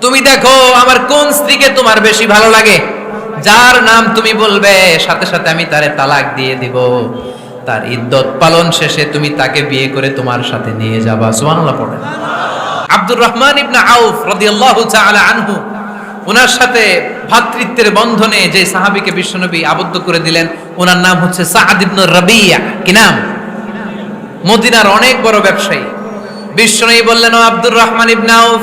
তুমি দেখো আমার কোন স্ত্রীকে তোমার বেশি ভালো লাগে? যার নাম তুমি বলবে, সাথে সাথে আমি তারে তালাক দিয়ে দিব। তার ইদ্যত পালন শেষে তুমি তাকে বিয়ে করে তোমার সাথে নিয়ে যাবা। সুবহানাল্লাহ পড়েন আব্দুর রহমান ইবনে আউফ রাদিয়াল্লাহু তাআলা আনহু ওনার সাথে ভ্রাতৃত্বের বন্ধনে যে সাহাবীকে বিশ্বনবী আবদ্ধ করে দিলেন ওনার নাম হচ্ছে সাআদ ইবনে রাবিয়া। কি নাম? মদিনার অনেক বড় ব্যবসায়ী। বিশ্বনবী বললেন, ও আব্দুর রহমান ইবনে আউফ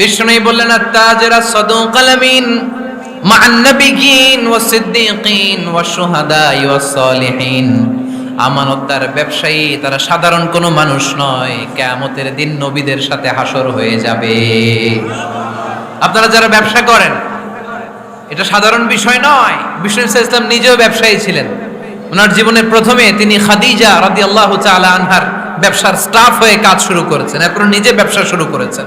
বিষ্ণু বললেন, আত্তাজেরা সদুকাল আমিন, মা'আন নাবিয়িন ওয়াস সিদ্দিকিন ওয়াস শুহাদা ওয়াস সালিহিন। আমানতদার ব্যবসায়ী, তারা সাধারণ কোনো মানুষ নয়, কিয়ামতের দিন নবীদের সাথে হাসর হয়ে যাবে। আপনারা যারা ব্যবসা করেন, এটা সাধারণ বিষয় নয়, বিষ্ণু ইসলাম নিজেও ব্যবসায়ী ছিলেন। ওনার জীবনের প্রথমে তিনি খাদিজা রাদিয়াল্লাহু তাআলা আনহার ব্যবসার স্টাফ হয়ে কাজ শুরু করেছেন, এরপর নিজে ব্যবসা শুরু করেছেন।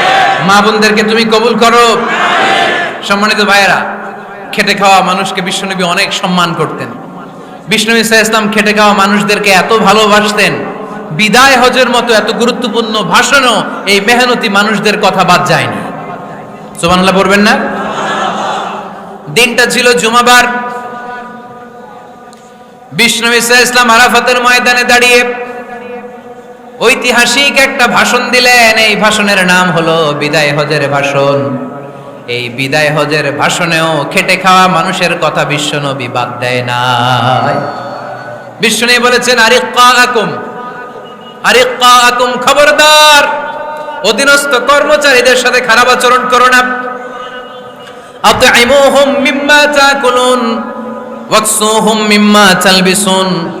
মা বোনদেরকে তুমি কবুল করো। সম্মানিত ভাইয়েরা, খেটে খাওয়া মানুষকে বিশ্বনবী অনেক সম্মান করতেন। বিষ্ণু ইসা ইসলাম খেটে খাওয়া মানুষদেরকে এত ভালোবাসতেন। বিদায় হজের মতো এত গুরুত্বপূর্ণ ভাষণও এই মেহনতি মানুষদের কথা বাদ যায়নি। সুবহানাল্লাহ পড়বেন না? দিনটা ছিল জুমাবার। বিষ্ণু ইসা ইসলাম আরাফাতের ময়দানে দাঁড়িয়ে ঐতিহাসিক একটা ভাষণ দিলেন। এই ভাষণের নাম হলো বিদায় হজের ভাষণ। এই বিদায় হজের ভাষণেও খেটে খাওয়া মানুষের কথা বিশ্বনবী বাদ দেয় নাই। বিশ্বনবী বলেছেন, আরিক্কা আকুম। আরিক্কা আকুম, খবরদার। অধীনস্থ কর্মচারীদের সাথে খারাপ আচরণ করো না। আতইমুহুম মিম্মা তাকুলুন, ওয়াকসুহুম মিম্মা তালবিসুন।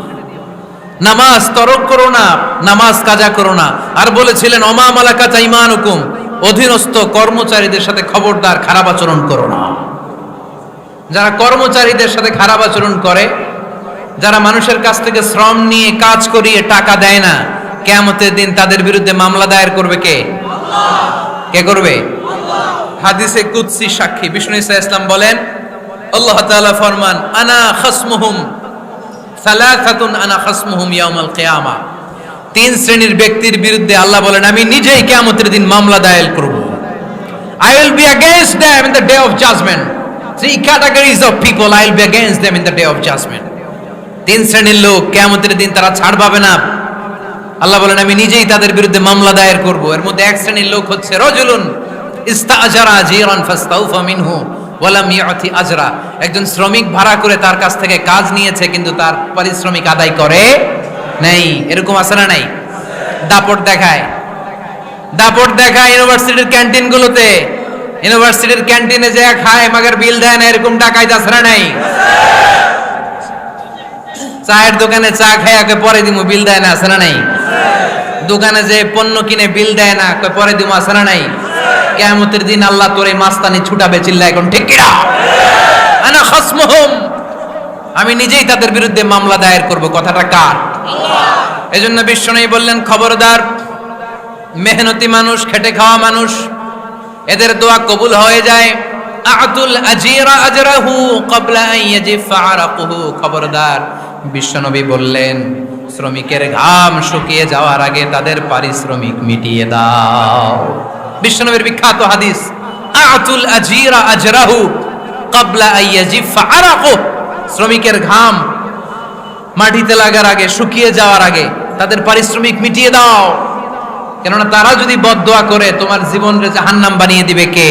নামাজ তরক করো না, নামাজ কাজা করো না। আর বলেছিলেন, অমা মালাকা চাইমান হুকুম অধীনস্থ কর্মচারীদের সাথে খবরদার, খারাপ আচরণ করো না। যারা কর্মচারীদের সাথে খারাপ আচরণ করে, যারা মানুষের কাছ থেকে শ্রম নিয়ে কাজ করিয়ে টাকা দেয় না কেমতের দিন তাদের বিরুদ্ধে মামলা দায়ের করবে কে? কে করবে? হাদিসে কুৎসি সাক্ষী, বিষ্ণু ইসা ইসলাম বলেন, আল্লাহ ফরমান, আনা খাসমুহুম সালাসাতুন আনা খাসমুহুম ইয়াউমাল কিয়ামা। তিন শ্রেণির ব্যক্তির বিরুদ্ধে আল্লাহ বলেন, আমি নিজেই কিয়ামতের দিন মামলা দায়ের করব। I will be against them in the day of judgment. Three categories of people I will be against them in the day of judgment. তিন শ্রেণির লোক কিয়ামতের দিন তারা ছাড় পাবে না। আল্লাহ বলেন, আমি নিজেই তাদের বিরুদ্ধে মামলা দায়ের করব। এর মধ্যে এক শ্রেণির লোক হচ্ছে রজুলুন ইস্তাজারা জিরান ফাস্তাউফা মিনহু। ওয়ালাম ইয়াতি আজরা। একজন শ্রমিক ভাড়া করে তার কাছ থেকে কাজ নিয়েছে, কিন্তু তার পারিশ্রমিক আদায় করে নেই। এরকম আছে না নাই? দাপট দেখায়। দাপট দেখায় ইউনিভার্সিটির ক্যান্টিনগুলোতে। ইউনিভার্সিটির ক্যান্টিনে যে খায় মাগার বিল দেয় না, এরকম টাকায় আছে না নাই? চায়ের দোকানে চা খায় আগে পরে দিমু, বিল দেয় না, আছে না নাই? দোকানে যে পণ্য কিনে বিল দেয় না পরে দিমু, আছে না নাই? কেয়ামতের দিন আল্লাহ তোর এই মাস্তানি ছুটাবে চিল্লা এখন, ঠিক কিনা? আমি নিজেই তাদের বিরুদ্ধে মামলা দায়ের করব, কথাটা কার? এজন্য বিশ্বনবী বললেন, খবরদার, মেহনতি মানুষ, খেটে খাওয়া মানুষ, এদের দোয়া কবুল হয়ে যায়। খবরদার, বিশ্বনবী বললেন, শ্রমিকের ঘাম শুকিয়ে যাওয়ার আগে তাদের পারিশ্রমিক মিটিয়ে দাও। বিশ্বনবীর বিখ্যাত হাদিস, আতুল আজিরা আজরাহু কাবলা আইয়াজিফা আরাকু শ্রমিকের ঘাম মাটিতে লাগার আগে, শুকিয়ে যাওয়ার আগে, তাদের পারিশ্রমিক মিটিয়ে দাও। কেননা তারা যদি বদদোয়া করে, তোমার জীবন জাহান্নাম বানিয়ে দিবে কে?